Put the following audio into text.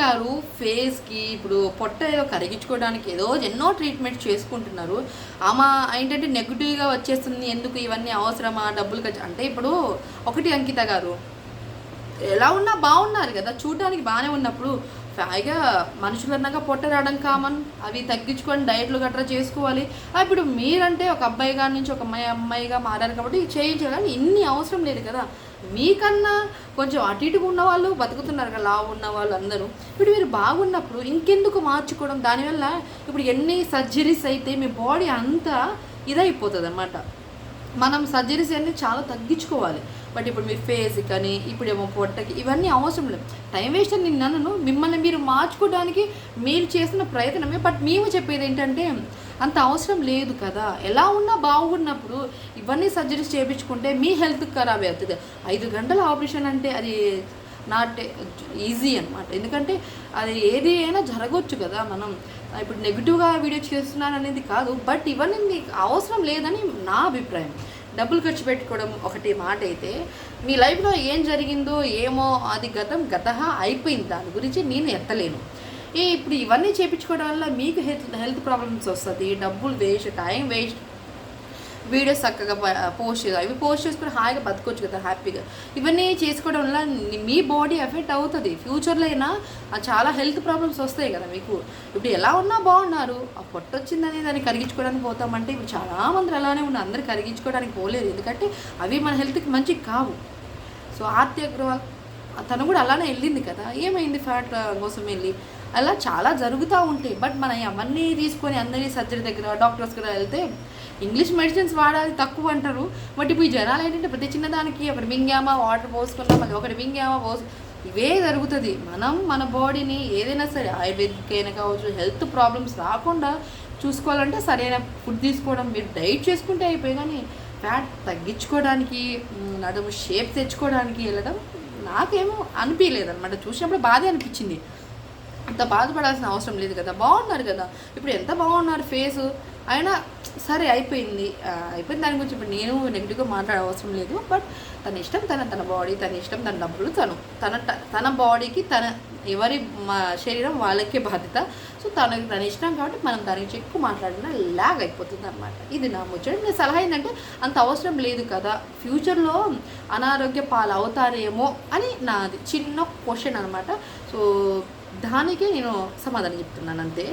గారు ఫేస్కి ఇప్పుడు పొట్ట ఏదో కరిగించుకోవడానికి ఏదో ఎన్నో ట్రీట్మెంట్ చేసుకుంటున్నారు. ఆమె ఏంటంటే నెగిటివ్గా వచ్చేస్తుంది ఎందుకు ఇవన్నీ అవసరమా డబ్బులు ఖర్చు అంటే ఇప్పుడు ఒకటి అంకిత గారు. ఎలా ఉన్నా బాగున్నారు కదా చూడడానికి బాగానే ఉన్నప్పుడు పైగా మనుషులు అన్నాక పొట్ట రావడం కామన్ అవి తగ్గించుకొని డైట్లు గట్రా చేసుకోవాలి. ఇప్పుడు మీరంటే ఒక అబ్బాయి గారి నుంచి ఒక అమ్మాయి అమ్మాయిగా మారారు కాబట్టి చేయించాలి కానీ ఇన్ని అవసరం లేదు కదా. మీకన్నా కొంచెం అటు ఇటుగా ఉన్న వాళ్ళు బతుకుతున్నారు కదా లావు ఉన్న వాళ్ళు అందరూ. ఇప్పుడు మీరు బాగున్నప్పుడు ఇంకెందుకు మార్చుకోవడం? దానివల్ల ఇప్పుడు ఎన్ని సర్జరీస్ అయితే మీ బాడీ అంతా ఇదైపోతుంది అనమాట మనం సర్జరీస్ అన్నీ చాలా తగ్గించుకోవాలి. బట్ ఇప్పుడు మీ ఫేస్ కానీ ఇప్పుడేమో పొట్టకి ఇవన్నీ అవసరం లేదు. టైం వేస్ట్ అని నేను నన్ను మిమ్మల్ని మీరు మార్చుకోవడానికి మీరు చేసిన ప్రయత్నమే. బట్ మేము చెప్పేది ఏంటంటే అంత అవసరం లేదు కదా. ఎలా ఉన్నా బాగున్నప్పుడు ఇవన్నీ సర్జరీస్ చేయించుకుంటే మీ హెల్త్ ఖరాబ్ అవుతుంది. ఐదు గంటల ఆపరేషన్ అంటే అది నాట్ ఈజీ అనమాట ఎందుకంటే అది ఏది అయినా జరగవచ్చు కదా మనం. ఇప్పుడు నెగిటివ్గా వీడియో చేస్తున్నాను అనేది కాదు. బట్ ఇవన్నీ మీకు అవసరం లేదని నా అభిప్రాయం. డబ్బులు ఖర్చు పెట్టుకోవడం ఒకటి మాట అయితే మీ లైఫ్లో ఏం జరిగిందో ఏమో అది గతం గత అయిపోయింది. దాని గురించి నేను ఎత్తలేను. ఇప్పుడు ఇవన్నీ చేయించుకోవడం వల్ల మీకు హెల్త్ హెల్త్ ప్రాబ్లమ్స్ వస్తుంది డబ్బులు వేస్ట్ టైం వేస్ట్ వీడియోస్ చక్కగా పోస్ట్ చేయాలి. ఇవి పోస్ట్ చేసుకుని హాయిగా బతకొచ్చు కదా హ్యాపీగా. ఇవన్నీ చేసుకోవడం వల్ల మీ బాడీ ఎఫెక్ట్ అవుతుంది. ఫ్యూచర్లో అయినా చాలా హెల్త్ ప్రాబ్లమ్స్ వస్తాయి కదా మీకు. ఇప్పుడు ఎలా ఉన్నా బాగున్నారు. ఆ పొట్ట వచ్చిందని దాన్ని కరిగించుకోవడానికి పోతామంటే ఇప్పుడు చాలామంది అలానే ఉన్నారు. అందరు కరిగించుకోవడానికి పోలేదు. ఎందుకంటే అవి మన హెల్త్కి మంచివి కావు. సో ఆర్తి అగ్రవాల్ తను కూడా అలానే వెళ్ళింది కదా. ఏమైంది ఫ్యాట్ కోసం వెళ్ళి? అలా చాలా జరుగుతూ ఉంటాయి బట్ మనం అవన్నీ తీసుకొని అందరి సర్జరీ దగ్గర డాక్టర్స్ దగ్గర వెళ్తే ఇంగ్లీష్ మెడిసిన్స్ వాడాలి తక్కువ అంటారు. బట్ ఇప్పుడు ఈ జనాలు ఏంటంటే ప్రతి చిన్నదానికి ఒకటి మింగామా వాటర్ పోసుకున్నాం మళ్ళీ ఒకటి మింగామా పోసు ఇవే జరుగుతుంది. మనం మన బాడీని ఏదైనా సరే ఆయుర్వేదిక్ అయినా కావచ్చు హెల్త్ ప్రాబ్లమ్స్ రాకుండా చూసుకోవాలంటే సరైన ఫుడ్ తీసుకోవడం మీరు డైట్ చేసుకుంటే అయిపోయి కానీ ఫ్యాట్ తగ్గించుకోవడానికి నడుము షేప్ తెచ్చుకోవడానికి వెళ్ళడం నాకేమో అనిపించలేదు అనమాట చూసినప్పుడు బాధే అనిపించింది. అంత బాధపడాల్సిన అవసరం లేదు కదా. బాగున్నారు కదా. ఇప్పుడు ఎంత బాగున్నారు ఫేస్? అయినా సరే అయిపోయింది. అయిపోయిన అయిపోయింది దాని గురించి ఇప్పుడు నేను నెగిటివ్గా మాట్లాడే అవసరం లేదు. బట్ తన ఇష్టం తన తన బాడీ తన ఇష్టం తన డబ్బులు తను. తన తన బాడీకి తన ఎవరి మా శరీరం వాళ్ళకే బాధ్యత. సో తనకి తన ఇష్టం కాబట్టి మనం దాని గురించి ఎక్కువ మాట్లాడినా లాగ్ అయిపోతుంది అనమాట ఇది నా ముచ్చట. నా సలహా ఏంటంటే అంత అవసరం లేదు కదా. ఫ్యూచర్లో అనారోగ్య పాలు అవుతారేమో అని నాది చిన్న క్వశ్చన్ అనమాట సో దానికే నేను సమాధానం చెప్తున్నాను అంతే.